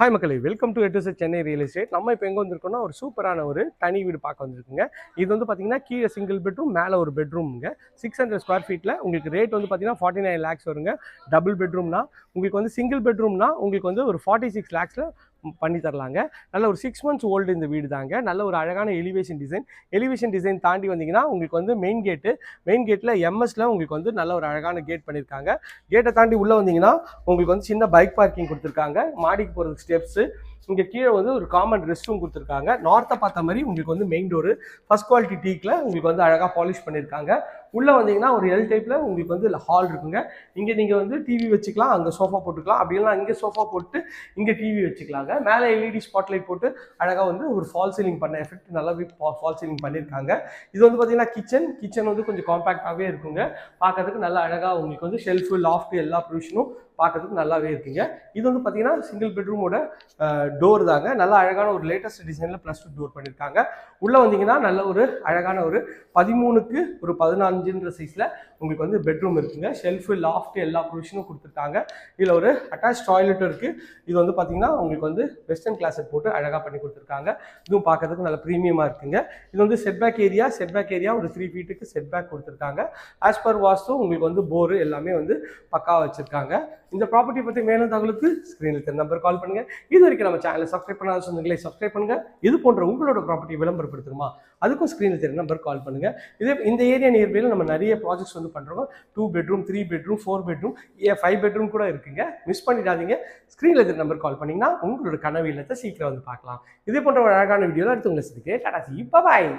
Hi மக்களை welcome to எட்டு Chennai real estate நம்ம இப்போ எங்கே வந்திருக்கோம்னா ஒரு சூப்பரான ஒரு தனி வீடு பார்க்க வந்திருக்குங்க. இது வந்து பார்த்தீங்கன்னா கீழே சிங்கிள் பெட்ரூம் மேலே ஒரு பெட்ரூம்ங்க சிக்ஸ் ஹண்ட்ரட் ஸ்கொயர் ஃபீட்டில் உங்களுக்கு ரேட் வந்து பார்த்தீங்கன்னா ஃபார்ட்டி நைன் லேக்ஸ் வருங்க டபுள் பெட்ரூம்னா உங்களுக்கு வந்து சிங்கிள் பெட்ரூம்னா உங்களுக்கு வந்து ஒரு ஃபார்ட்டி சிக்ஸ் லேக்ஸில் பண்ணி தரலாங்க நல்ல ஒரு சிக்ஸ் மந்த்ஸ் ஓல்டு இந்த வீடு தாங்க நல்ல ஒரு அழகான எலிவேஷன் டிசைன் எலிவேஷன் டிசைன் தாண்டி வந்தீங்கன்னா உங்களுக்கு வந்து மெயின் கேட்டு மெயின் கேட்டில் எம்எஸ்ல உங்களுக்கு வந்து நல்ல ஒரு அழகான கேட் பண்ணியிருக்காங்க கேட்டை தாண்டி உள்ளே வந்தீங்கன்னா உங்களுக்கு வந்து சின்ன பைக் பார்க்கிங் கொடுத்துருக்காங்க. மாடிக்கு போகிறதுக்கு ஸ்டெப்ஸு இங்கே கீழே வந்து ஒரு காமன் ரெஸ்ட் ரூம் கொடுத்துருக்காங்க. நார்த்தை பார்த்த மாதிரி உங்களுக்கு வந்து மெயின் டோரு ஃபர்ஸ்ட் குவாலிட்டி டீக்கில் உங்களுக்கு வந்து அழகாக பாலிஷ் பண்ணியிருக்காங்க உள்ளே வந்தீங்கன்னா ஒரு எல் டைப்பில் உங்களுக்கு வந்து ஹால் இருக்குங்க. இங்கே நீங்கள் வந்து டிவி வச்சுக்கலாம் அங்கே சோஃபா போட்டுக்கலாம். அப்படி இல்லைனா இங்கே சோஃபா போட்டு இங்கே டிவி வச்சுக்கலாங்க. மேலே எல்இடி ஸ்பாட்லைட் போட்டு அழகாக வந்து ஒரு ஃபால் சீலிங் பண்ண எஃபெக்ட் நல்லாவே ஃபால் சீலிங் பண்ணியிருக்காங்க இது வந்து பார்த்தீங்கன்னா கிச்சன் கிச்சன் வந்து கொஞ்சம் காம்பேக்டாகவே இருக்குங்க. பார்க்கறதுக்கு நல்லா அழகாக உங்களுக்கு வந்து ஷெல்ஃபு லாஃப்ட் எல்லா ப்ரொவிஷனும் பார்க்கறதுக்கு நல்லாவே இருக்குங்க. இது வந்து பார்த்தீங்கன்னா சிங்கிள் பெட்ரூமோட டோர் தாங்க. நல்லா அழகான ஒரு லேட்டஸ்ட் டிசைனில் ப்ளஸ் டூ டோர் பண்ணியிருக்காங்க உள்ளே வந்தீங்கன்னா நல்ல ஒரு அழகான ஒரு பதிமூணுக்கு ஒரு பதினஞ்சுன்ற சைஸில் உங்களுக்கு வந்து பெட்ரூம் இருக்குங்க. ஷெல்ஃபு லாஃப்ட் எல்லா ப்ரொவிஷனும் கொடுத்துருக்காங்க. இதில் ஒரு அட்டாச் டாய்லெட்டும் இருக்குது இது வந்து பார்த்தீங்கன்னா உங்களுக்கு வந்து வெஸ்டர்ன் கிளாஸட் போட்டு அழகாக பண்ணி கொடுத்துருக்காங்க. இதுவும் பார்க்கறதுக்கு நல்ல ப்ரீமியமாக இருக்குங்க. இது வந்து செட்பேக் ஏரியா செட்பேக் ஏரியா ஒரு த்ரீ ஃபீட்டுக்கு செட்பேக் கொடுத்துருக்காங்க. ஆஸ் பர் வாஸ்து உங்களுக்கு வந்து போரு எல்லாமே வந்து பக்காவாக வச்சுருக்காங்க. இந்த ப்ராப்பர்ட்டி பற்றி மேலும் தகவலுக்கு ஸ்க்ரீனில் தெரிய நம்பர் கால் பண்ணுங்கள் இது வரைக்கும் நம்ம சேனலை சப்ஸ்கிரைப் பண்ணாத சொன்னீங்களே சப்ஸ்கிரைப் பண்ணுங்கள் இது போன்ற உங்களோட ப்ராப்பர்ட்டி விளம்பரப்படுத்தணுமா? அதுக்கும் ஸ்க்ரீனில் தெரிய நம்பர் கால் பண்ணுங்கள் இதே இந்த ஏரியா நியர்பையில் நம்ம நிறைய ப்ராஜெக்ட்ஸ் வந்து பண்ணுறோம் two bedroom three bedroom four bedroom a five bedroom கூட இருக்குங்க. மிஸ் பண்ணிடாதீங்க. ஸ்க்ரீனில் தெரிய நம்பர் கால் பண்ணிங்கன்னா உங்களோட கனவு இல்லத்தை சீக்கிரம் வந்து பார்க்கலாம். இதே போன்ற ஒரு அழகான வீடியோவில் அடுத்து உங்களை சந்திக்கிறேன். டாடா சி பாய்